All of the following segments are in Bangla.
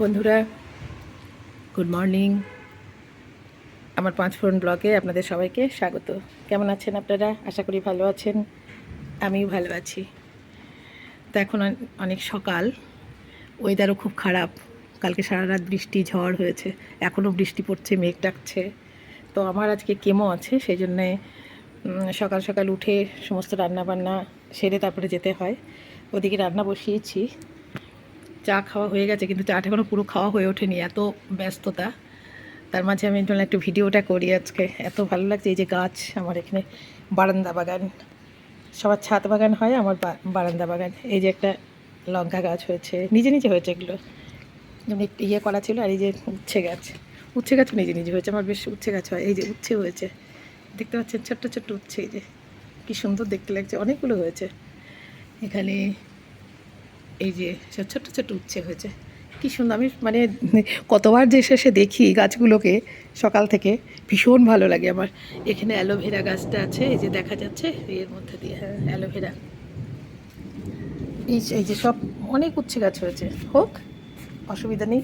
বন্ধুরা গুড মর্নিং আমার পাঁচ ফোরন ব্লগে আপনাদের সবাইকে স্বাগত। কেমন আছেন আপনারা? আশা করি ভালো আছেন। আমিও ভালো আছি। তো এখন অনেক সকাল। ওয়েদারও খুব খারাপ। কালকে সারা রাত বৃষ্টি, ঝড় হয়েছে। এখনও বৃষ্টি পড়ছে, মেঘ ডাকছে। তো আমার আজকে কেমো আছে, সেই জন্যে সকাল সকাল উঠে সমস্ত রান্না বান্না সেরে তারপরে যেতে হয়। ওদিকে রান্না বসিয়েছি। চা খাওয়া হয়ে গেছে, কিন্তু চাটা এখনও পুরো খাওয়া হয়ে ওঠেনি, এত ব্যস্ততা। তার মাঝে আমি জন্য একটু ভিডিওটা করি আজকে। এত ভালো লাগছে, এই যে গাছ, আমার এখানে বারান্দা বাগান। সবার ছাদ বাগান হয়, আমার বারান্দা বাগান। এই যে একটা লঙ্কা গাছ হয়েছে, নিজে নিজে হয়েছে এগুলো। একটু ইয়ে করা ছিল আর এই যে উচ্ছে গাছ। উচ্ছে গাছও নিজে নিজে হয়েছে, আমার বেশ উচ্ছে গাছ হয়। এই যে উচ্ছে হয়েছে। দেখতে পাচ্ছেন ছোট্ট ছোট্ট উচ্ছে, এই যে। কী সুন্দর দেখতে লাগছে, অনেকগুলো হয়েছে। এখানে এই যে সব ছোট্ট ছোট্ট উচ্ছে হয়েছে। কি সুন্দর, আমি মানে কতবার যে শেষে দেখি গাছগুলোকে সকাল থেকে, ভীষণ ভালো লাগে আমার। এখানে অ্যালোভেরা গাছটা আছে, এই যে দেখা যাচ্ছে, এর মধ্যে দিয়ে হ্যাঁ অ্যালোভেরা এই এই যে সব অনেক উচ্ছে গাছ হয়েছে। হোক, অসুবিধা নেই।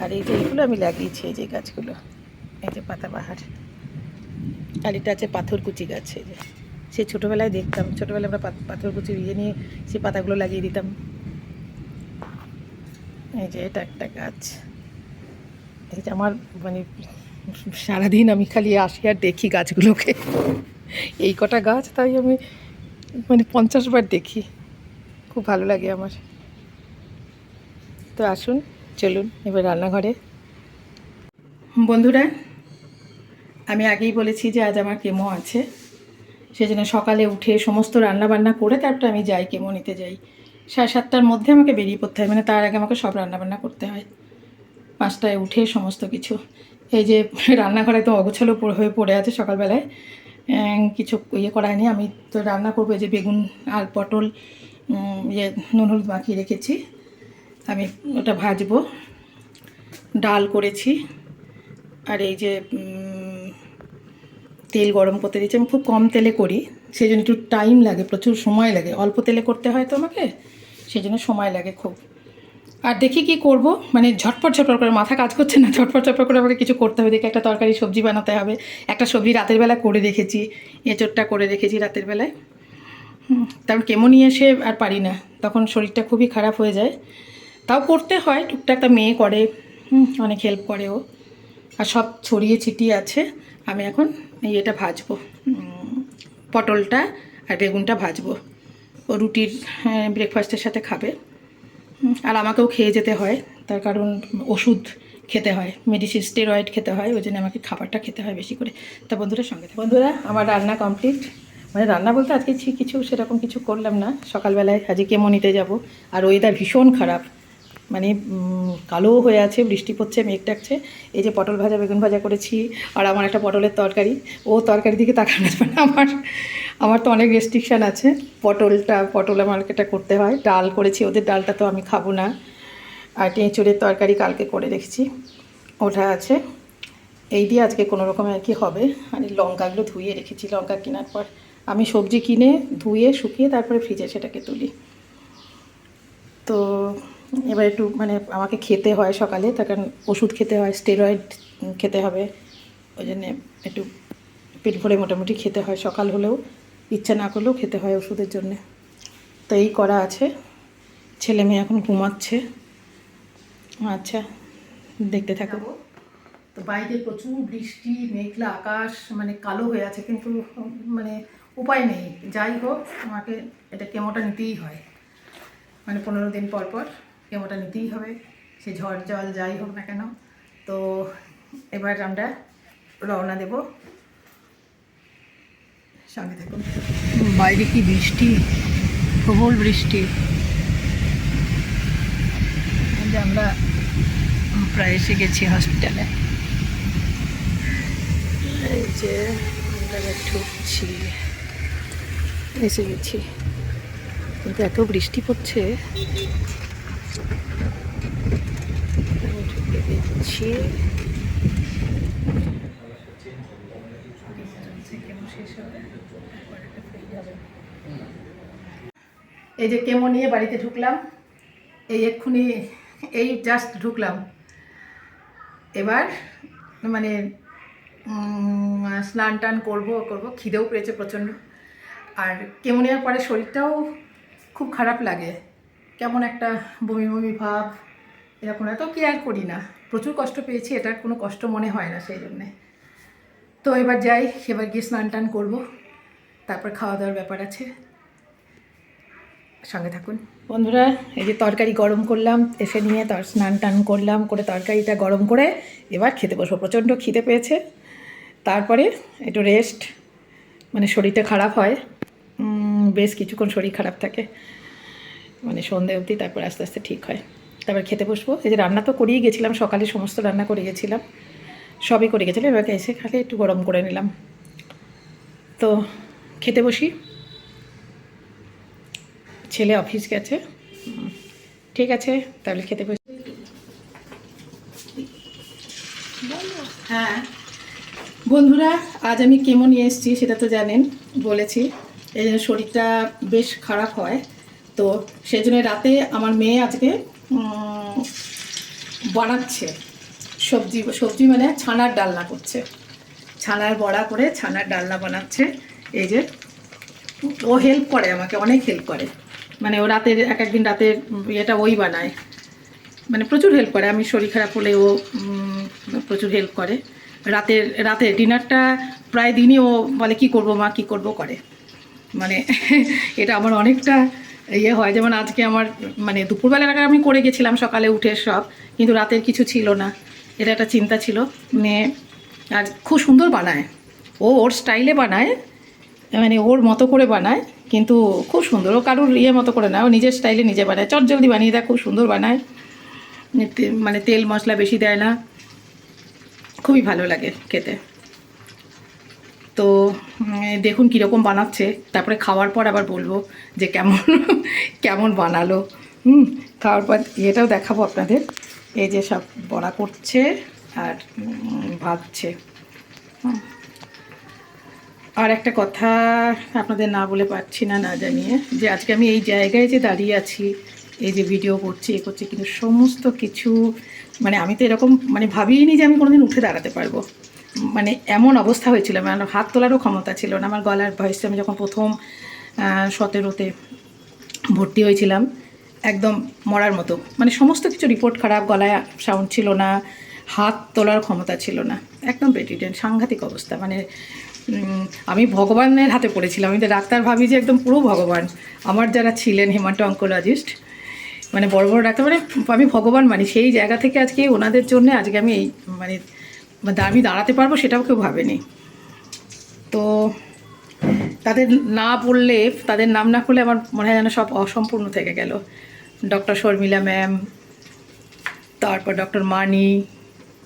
আর এই যে এইগুলো আমি লাগিয়েছি, এই যে গাছগুলো, এই যে পাতাবাহার আর এটা আছে পাথরকুচি গাছ, এই যে। সে ছোটোবেলায় দেখতাম, ছোটোবেলায় আমরা পাথ- পাথরকুচি ইয়ে নিয়ে সে পাতাগুলো লাগিয়ে দিতাম। এই যে এটা একটা গাছ। এই যে আমার মানে সারাদিন আমি খালি আসি আর দেখি গাছগুলোকে। এই কটা গাছ তাই আমি মানে পঞ্চাশ বার দেখি। খুব ভালো লাগে আমার। তো আসুন, চলুন এবার রান্নাঘরে। বন্ধুরা, আমি আগেই বলেছি যে আজ আমার কেমো আছে। সেজন্য সকালে উঠে সমস্ত রান্না বান্না করে তারপরে আমি যাই কেমো নিতে যাই। সাড়ে সাতটার মধ্যে আমাকে বেরিয়ে পড়তে হয়। মানে তার আগে আমাকে সব রান্না বান্না করতে হয়। পাঁচটায় উঠে সমস্ত কিছু। এই যে রান্নাঘরে তো অগোছালো হয়ে পড়ে আছে সকালবেলায়। কিছু ইয়ে করা হয়নি আমি তো রান্না করব যে বেগুন আর পটল ইয়ে নুন হলুদ মাখিয়ে রেখেছি। আমি ওটা ভাজবো। ডাল করেছি। আর এই যে তেল গরম করতে দিয়েছি। আমি খুব কম তেলে করি। সেই জন্য একটু টাইম লাগে, প্রচুর সময় লাগে। অল্প তেলে করতে হয় তো আমাকে। সেই জন্য সময় লাগে খুব। আর দেখি কি করব? মানে ঝটপট ঝটপট করে মাথা কাজ করছে না, ঝটপট ঝটপট করে আমাকে কিছু করতে হবে। দেখি একটা তরকারি সবজি বানাতে হবে। একটা সবজি রাতের বেলা করে রেখেছি, এঁচোড়টা করে রেখেছি রাতের বেলায়। তারপর কেমন নিয়ে এসে আর পারি না। তখন শরীরটা খুবই খারাপ হয়ে যায়। তাও করতে হয়, টুকটাক একটা মেয়ে করে। অনেক হেল্প করে ও। আর সব ছড়িয়ে ছিটিয়ে আছে। আমি এখন এই এটা ভাজবো। পটলটা আর বেগুনটা ভাজবো। ও রুটির ব্রেকফাস্টের সাথে খাবে। আর আমাকেও খেয়ে যেতে হয়। তার কারণ ওষুধ খেতে হয় মেডিসিন স্টেরয়েড খেতে হয়, ওই জন্য আমাকে খাবারটা খেতে হয় বেশি করে। তা বন্ধুরা, সঙ্গে বন্ধুরা, আমার রান্না কমপ্লিট মানে রান্না বলতে আজকে কিছু সেরকম কিছু করলাম না। সকালবেলায় আজকে মনিতে নিতে যাব? আর ওয়েদার ভীষণ খারাপ। মানে কালো হয়ে আছে, বৃষ্টি পড়ছে, মেঘ ডাকছে। এই যে পটল ভাজা, বেগুন ভাজা করেছি, আর আমার একটা পটলের তরকারি। ও তরকারি দিকে তাকানো যাবে না, আমার আমার তো অনেক রেস্ট্রিকশান আছে। পটলটা, পটল আমার এটা করতে হয়, ডাল করেছি, ওদের ডালটা তো আমি খাব না। আর এঁচুড়ের তরকারি কালকে করে রেখেছি, ওটা আছে। এই দিয়ে আজকে কোনো রকমে আর কি হবে। আর লঙ্কাগুলো ধুয়ে রেখেছি, লঙ্কা কেনার পর। আমি সবজি কিনে ধুয়ে শুকিয়ে তারপরে ফ্রিজে সেটাকে তুলি। তো এবার একটু মানে আমাকে খেতে হয় সকালে, তার কারণ ওষুধ খেতে হয় স্টেরয়েড খেতে হবে, ওই জন্যে একটু পেট ভরে মোটামুটি খেতে হয়, সকাল হলেও ইচ্ছা না করলেও খেতে হয় ওষুধের জন্যে। তো এই করা আছে, ছেলে মেয়ে এখন ঘুমাচ্ছে। আচ্ছা দেখতে থাকো। তো বাইরে প্রচুর বৃষ্টি, মেঘলা আকাশ মানে কালো হয়ে আছে, কিন্তু মানে উপায় নেই। যাই হোক, আমাকে এটা কেমোটা নিতেই হয়। মানে পনেরো দিন পর পর। কেমোটা নিতেই হবে, সে ঝড় জল যাই হোক না কেন। তো এবার আমরা রওনা দেব। সঙ্গে থাকুন। বাইরে কি বৃষ্টি? প্রবল বৃষ্টি। আমরা প্রায় এসে গেছি হসপিটালে এই যে আমরা এসে গেছি। কিন্তু এত বৃষ্টি পড়ছে। এই যে কেমো নিয়ে বাড়িতে ঢুকলাম, এই এক্ষুনি এই জাস্ট ঢুকলাম। এবার মানে স্নান টান করব করব, খিদেও পেয়েছে প্রচণ্ড। আর কেমনিয়ার পরে শরীরটাও খুব খারাপ লাগে। কেমন একটা বমি বমি ভাব, এরকম এত কেয়ার করি না। প্রচুর কষ্ট পেয়েছি, এটার কোনো কষ্ট মনে হয় না সেই জন্যে। তো এবার যাই, এবার গিয়ে স্নান টান করব, তারপর খাওয়া দাওয়ার ব্যাপার আছে। সঙ্গে থাকুন। বন্ধুরা, এই যে তরকারি গরম করলাম, এসে নিয়ে তার স্নান টান করলাম, করে তরকারিটা গরম করে এবার খেতে বসবো। প্রচণ্ড খিদে পেয়েছে। তারপরে একটু রেস্ট মানে শরীরটা খারাপ হয়। বেশ কিছুক্ষণ শরীর খারাপ থাকে। মানে সন্ধে অবধি তারপর আস্তে আস্তে ঠিক হয়। তারপর খেতে বসবো। এই যে রান্না তো করিয়ে গেছিলাম, সকালে সমস্ত রান্না করে গেছিলাম। সবই করে গেছিলাম। এবার এসে খালি একটু গরম করে নিলাম। তো খেতে বসি। ছেলে অফিস গেছে। ঠিক আছে, তাহলে খেতে বসি। হ্যাঁ। বন্ধুরা, আজ আমি কেমন নিয়ে এসেছি, সেটা তো জানেন, বলেছি। এই জন্য শরীরটা বেশ খারাপ হয়। তো সেই জন্য রাতে আমার মেয়ে আজকে বানাচ্ছে সবজি সবজি মানে ছানার ডালনা করছে। ছানার বড়া করে ছানার ডালনা বানাচ্ছে। এই যে ও হেল্প করে আমাকে, অনেক হেল্প করে। মানে ও রাতের, এক একদিন রাতের ইয়েটা ওই বানায়। মানে প্রচুর হেল্প করে, আমি শরীর খারাপ হলে ও প্রচুর হেল্প করে। রাতের রাতে ডিনারটা প্রায় দিনই ও বলে, কি করব মা, কি করব? করে। মানে এটা আমার অনেকটা ইয়ে হয়। যেমন আজকে আমার মানে দুপুরবেলার আগে আমি করে গেছিলাম সকালে উঠে সব, কিন্তু রাতের কিছু ছিল না। এটা একটা চিন্তা ছিল। মানে আর খুব সুন্দর বানায়। ও ওর স্টাইলে বানায় মানে ওর মতো করে বানায়, কিন্তু খুব সুন্দর। ও কারোর ইয়ে মতো করে না, ও নিজের স্টাইলে নিজে বানায়। চটজলদি বানিয়ে দেয়, খুব সুন্দর বানায়। মানে তেল মশলা বেশি দেয় না। খুবই ভালো লাগে খেতে। তো দেখুন কীরকম বানাচ্ছে। তারপরে খাওয়ার পর আবার বলব যে কেমন কেমন বানালো। হুম, খাওয়ার পর ইয়েটাও দেখাবো আপনাদের। এই যে সব বড়া করছে আর ভাবছে। আর একটা কথা আপনাদের না বলে পারছি না না জানিয়ে, যে আজকে আমি এই জায়গায় যে দাঁড়িয়ে আছি, এই যে ভিডিও করছি, এ করছি, কিন্তু সমস্ত কিছু মানে আমি তো এরকম মানে ভাবিনি যে আমি কোনোদিন উঠে দাঁড়াতে পারব। মানে এমন অবস্থা হয়েছিল মানে হাত তোলারও ক্ষমতা ছিল না, আমার গলার ভয়েসটা আমি যখন প্রথম সতেরোতে ভর্তি হয়েছিলাম, একদম মরার মতো মানে সমস্ত কিছু রিপোর্ট খারাপ, গলায় সাউন্ড ছিল না, হাত তোলার ক্ষমতা ছিল না, একদম বেটিডেন্ট সাংঘাতিক অবস্থা মানে আমি ভগবানের হাতে পড়েছিলাম, আমি তো ডাক্তার ভাবি যে একদম পুরো ভগবান, আমার যারা ছিলেন হেমাটো অঙ্কোলজিস্ট মানে বড় বড় ডাক্তার মানে আমি ভগবান মানি, সেই জায়গা থেকে আজকে ওনাদের জন্য, আজকে আমি এই মানে মানে আমি দাঁড়াতে পারব সেটাও কেউ ভাবেনি। তো তাদের না বললে, তাদের নাম না করলে আমার মনে হয় যেন সব অসম্পূর্ণ থেকে গেল। ডক্টর শর্মিলা ম্যাম, তারপর doctor Mani,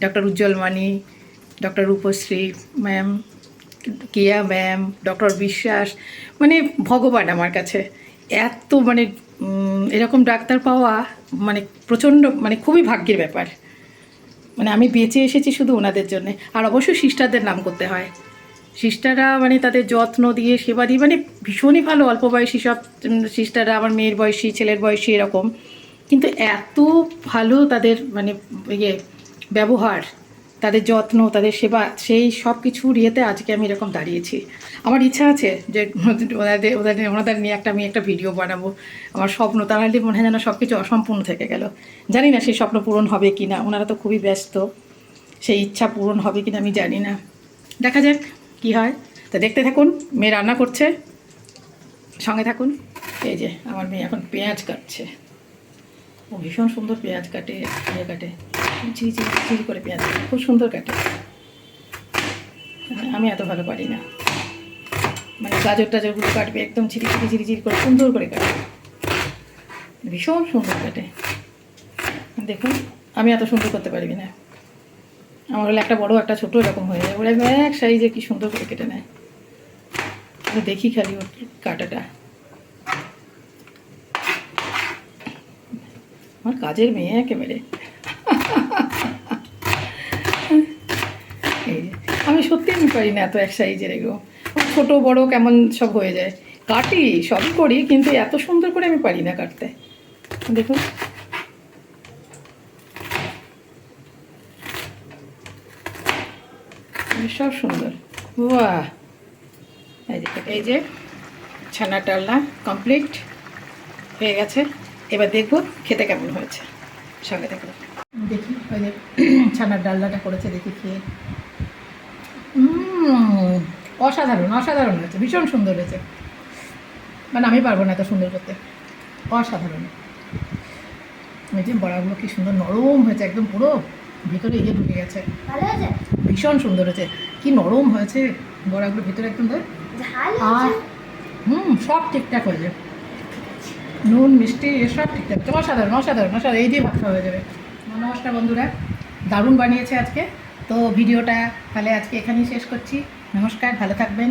doctor Ujjwal Mani, doctor Rupashree ma'am, Keya ma'am, doctor Biswas মানে ভগবান আমার কাছে। এত মানে এরকম ডাক্তার পাওয়া মানে প্রচণ্ড মানে খুবই ভাগ্যের ব্যাপার। মানে আমি বেঁচে এসেছি শুধু ওনাদের জন্য। আর অবশ্যই সিস্টারদের নাম করতে হয়। সিস্টাররা মানে তাদের যত্ন দিয়ে, সেবা দিয়ে মানে ভীষণই ভালো অল্প বয়সী সব সিস্টাররা আমার মেয়ের বয়সী, ছেলের বয়সী এরকম। কিন্তু এত ভালো তাদের মানে ইয়ে ব্যবহার তাদের যত্ন, তাদের সেবা, সেই সব কিছুর ইয়েতে আজকে আমি এরকম দাঁড়িয়েছি। আমার ইচ্ছা আছে যে ওনাদের ওদের ওনাদের নিয়ে একটা, আমি একটা ভিডিও বানাবো। আমার স্বপ্ন তাহলে মনে হয় যেন সব কিছু অসম্পূর্ণ থেকে গেল। জানি না সেই স্বপ্ন পূরণ হবে কি না ওনারা তো খুবই ব্যস্ত। সেই ইচ্ছা পূরণ হবে কি না আমি জানি না। দেখা যাক কি হয়। তা দেখতে থাকুন, মেয়ে রান্না করছে। সঙ্গে থাকুন। এই যে, আমার মেয়ে এখন পেঁয়াজ কাটছে। ও ভীষণ সুন্দর পেঁয়াজ কাটে ইয়ে কাটে। ঝিরি ঝিরি করে পেঁয়াজ খুব সুন্দর কাটে। আমি এত ভালো পারি না। মানে গাজর টাজরগুলো কাটবে একদম ঝিরি ঝিরি ঝিরি ঝিরি করে, সুন্দর করে কাটে। ভীষণ সুন্দর কাটে। দেখুন, আমি এত সুন্দর করতে পারবি না। আমার হলে একটা বড়, একটা ছোট এরকম হয়ে যায়। ওরা এক সাইজে কি সুন্দর করে কেটে নেয়। দেখি খালি ওর কাটাটা। আমার কাজের মেয়ে একেবারে। আমি সত্যি আমি পারি না এত এক সাইজের এগুলো। ছোটো, বড়, কেমন সব হয়ে যায়। কাটি, সবই করি, কিন্তু এত সুন্দর করে আমি পারি না কাটতে। দেখুন। সব সুন্দর। বাহ! এই যে এই যে, ছানা টাল্লা কমপ্লিট হয়ে গেছে। এবার দেখব খেতে কেমন হয়েছে। সঙ্গে দেখুন দেখি ওই যে ছানার ডালনাটা করেছে দেখি খেয়ে অসাধারণ অসাধারণ হয়েছে ভীষণ সুন্দর হয়েছে। মানে আমি পারব না এত সুন্দর করতে। অসাধারণ। এই যে বড়াগুলো কি সুন্দর নরম হয়েছে একদম পুরো ভিতরে ইয়ে ঢুকে গেছে। ভীষণ সুন্দর হয়েছে। কি নরম হয়েছে বড়াগুলো ভিতরে একদম ধর আর হুম সব ঠিকঠাক হয়ে যাবে। নুন মিষ্টি এসব ঠিকঠাক। অসাধারণ অসাধারণ অসাধারণ। এই দিয়ে ভাত খাওয়া হয়ে যাবে। নমস্কার বন্ধুরা, দারুণ বানিয়েছে আজকে। তো ভিডিওটা তাহলে আজকে এখানেই শেষ করছি। নমস্কার, ভালো থাকবেন।